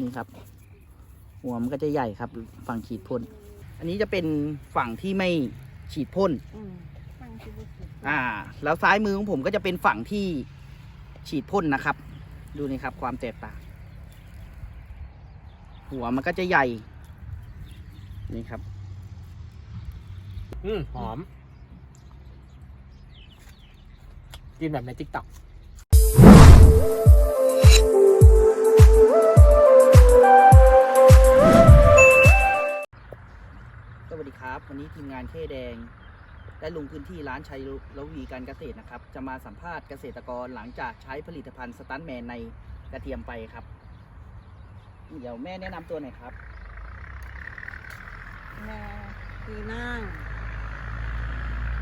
นี่ครับ หัวมันก็จะใหญ่ครับ ฝั่งฉีดพ่น อันนี้จะเป็นฝั่งที่ไม่ฉีดพ่นอืมฟังที่บุกอ่า แล้วซ้ายมือของผมก็จะเป็นฝั่งที่ฉีดพ่นนะครับ ดูนี่ครับ ความแตกต่าง หัวมันก็จะใหญ่ นี่ครับ อืมหอม กินแบบในทิกตอก นนี้ทีมงานเคแดง ได้ลงพื้นที่ร้านชัยระวีการเกษตรนะครับ จะมาสัมภาษณ์เกษตรกรหลังจากใช้ผลิตภัณฑ์สตันแมนในกระเทียมไปครับ เดี๋ยวแม่แนะนำตัวหน่อยครับ แม่คือนั่ง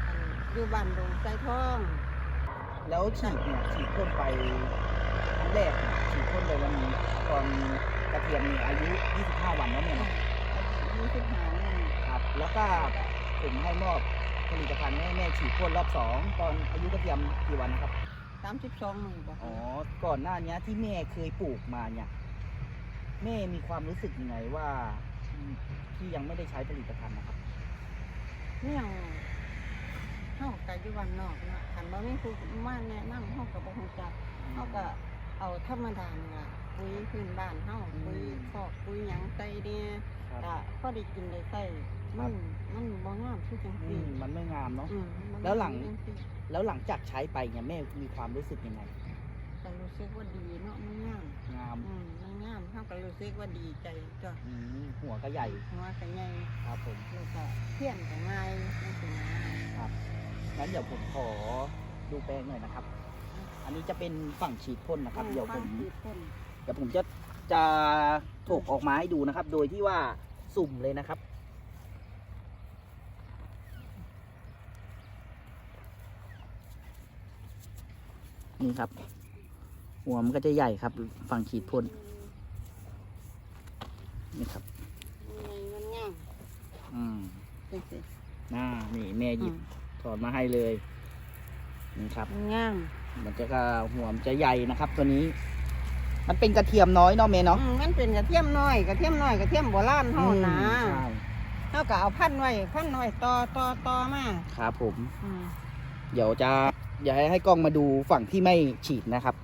อันอยู่บ้านดงใจทองแล้วฉีดเนี่ยฉีดพ่นไปครั้งแรกเนี่ยฉีดพ่นไปวันตอนกระเทียมเนี่ยอายุ 25 วันแล้วเนี่ยนะอายุสิบห้าเนี่ยครับ แล้วก็ผมให้มอบผลิตภัณฑ์ให้แม่ฉีดพ่นรอบสองตอนอายุกระเทียมกี่วันนะครับ สามสิบสองมือบอกอ๋อ ก่อนหน้านี้ที่แม่เคยปลูกมาเนี่ย แม่มีความรู้สึกยังไงว่าที่ยังไม่ได้ใช้ผลิตภัณฑ์นะครับเนี่ยเฮากับอยู่บ้านนอกเนาะคันบ่มีผู้มาแนะนำเฮาก็บ่ฮู้จักเฮาก็เอาธรรมดานี่ล่ะปุ๋ยพื้นบ้านเฮาปุ๋ยคอกปุ๋ยหยังใส่เนี่ยครับก็พอได้กินได้ใส่ มันมันบ่งามคือจังอืซี่มมันไม่งามเนาะ อืมมันแล้วหลังจัซี่แล้วหลังจากใช้ไปเนี่ยแม่มีความรู้สึกยังไง ก็รู้สึกว่าดีเนาะมันงามงามอืมมันงามเฮาก็รู้สึกว่าดีใจจ้ะอืมหัวก็ใหญ่หัวก็ใหญ่ครับผม แล้วก็เพี้ยนก็ง่ายจังซี่นะงั้นเดี๋ยวผมขอดูแปลงหน่อยนะครับ อันนี้จะเป็นฝั่งฉีดพ่นนะครับ เดี๋ยวผมฟังสีพ่นเดี๋ยวผมจะจะถกออกมาให้ดูนะครับ โดยที่ว่าสุ่มเลยนะครับ นี่ครับ หัวมันก็จะใหญ่ครับ ฝั่งฉีดพ่นนี่ครับมันงามอืมจังซี่น่านี่แม่หยิบถอดมาให้เลยนี่ครับมันงามมันจะก็หัวมันจะใหญ่นะครับ ตัวนี้ มันเป็นกระเทียมน้อยเนาะแม่เนาะอืมมันเป็นกระเทียมน้อยกระเทียมน้อยกระเทียมโบราณเฮานะอืมใช่เฮาก็เอาพันไว้พันไว้ต่อต่อต่อมาครับผมอืมเดี๋ยวจะ อย่าให้ให้กล้องมาดูฝั่งที่ไม่ฉีดนะครับ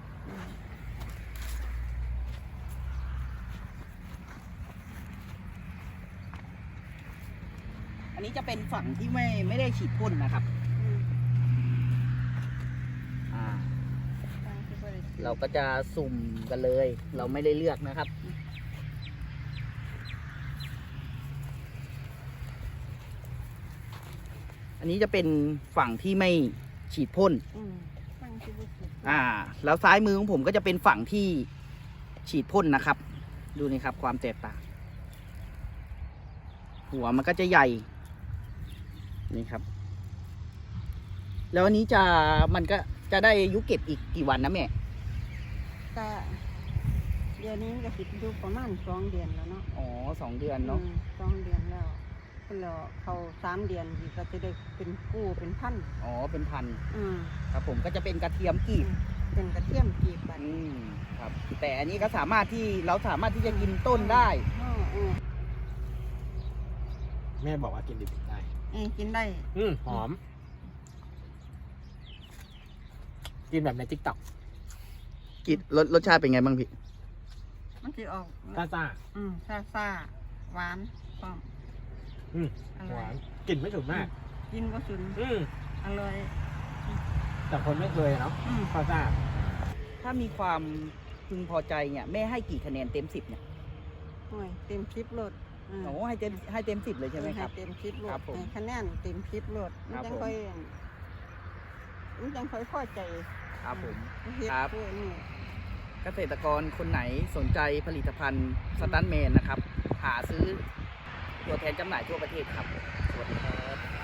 อันนี้จะเป็นฝั่งที่ไม่ไม่ได้ฉีดพ่นนะครับอืมอ่าฟังที่บ่ได้เราก็จะสุ่มกันเลย เราไม่ได้เลือกนะครับอันนี้จะเป็นฝั่งที่ไม่ ฉีดพ่นอืมฟังที่บ่ถูกอ่า แล้วซ้ายมือของผมก็จะเป็นฝั่งที่ฉีดพ่นนะครับ ดูนี่ครับ ความแตกต่าง หัวมันก็จะใหญ่ นี่ครับ แล้วอันนี้จะมันก็จะได้อายุเก็บอีกกี่วันนะแม่ก็เดี๋ยวนี้มันก็สิอยู่ประมาณสองเดือนแล้วเนาะ อ๋อสองเดือนเนาะอืมสองเดือนแล้วเพิ่นแล้วเขาสามเดือนสิก็จะได้เป็นกู้เป็นพันอ๋อเป็นพันธุ์อืมครับผมก็จะเป็นกระเทียมกรีบเป็นกระเทียมกีบบัดอืมครับ แต่อันนี้ก็สามารถที่เราสามารถที่จะกินต้นได้อืมอืมแม่บอกว่ากินดิบได้ เอ้ยกินได้ อืมหอม กินแบบในทิกตอกกินรสรสชาติเป็นไงบ้างพี่มันสิออก ซ่าซ่าอืมซ่าซ่าหวานพร้อม อืม อหร่อวายนกลิ่นไม่ฉุนมาก กินบ่สุนอืมอร่อยแต่คนไม่เคยอะเนาะอืมซ่าซ่าถ้ามีความพึงพอใจเนี่ยแม่ให้กี่คะแนนเต็มสิบเนี่ยโอ้ยเต็มคลิปโหลดอืมโอ้ให้เต็มให้เต็มสิบเลยใช่ไหมครับ เต็มคลิปโหลครัดบผมให้คะแนนเต็มคลิปโหลดมันครับจังผมค่อยมันจังค่อยพอใจครับผม เฮ็ดครับเพื่อนี่ เกษตรกรคนไหนสนใจผลิตภัณฑ์สตันแมนนะครับ หาซื้อ ตัวแทนจำหน่ายทั่วประเทศครับสวัสดีครับ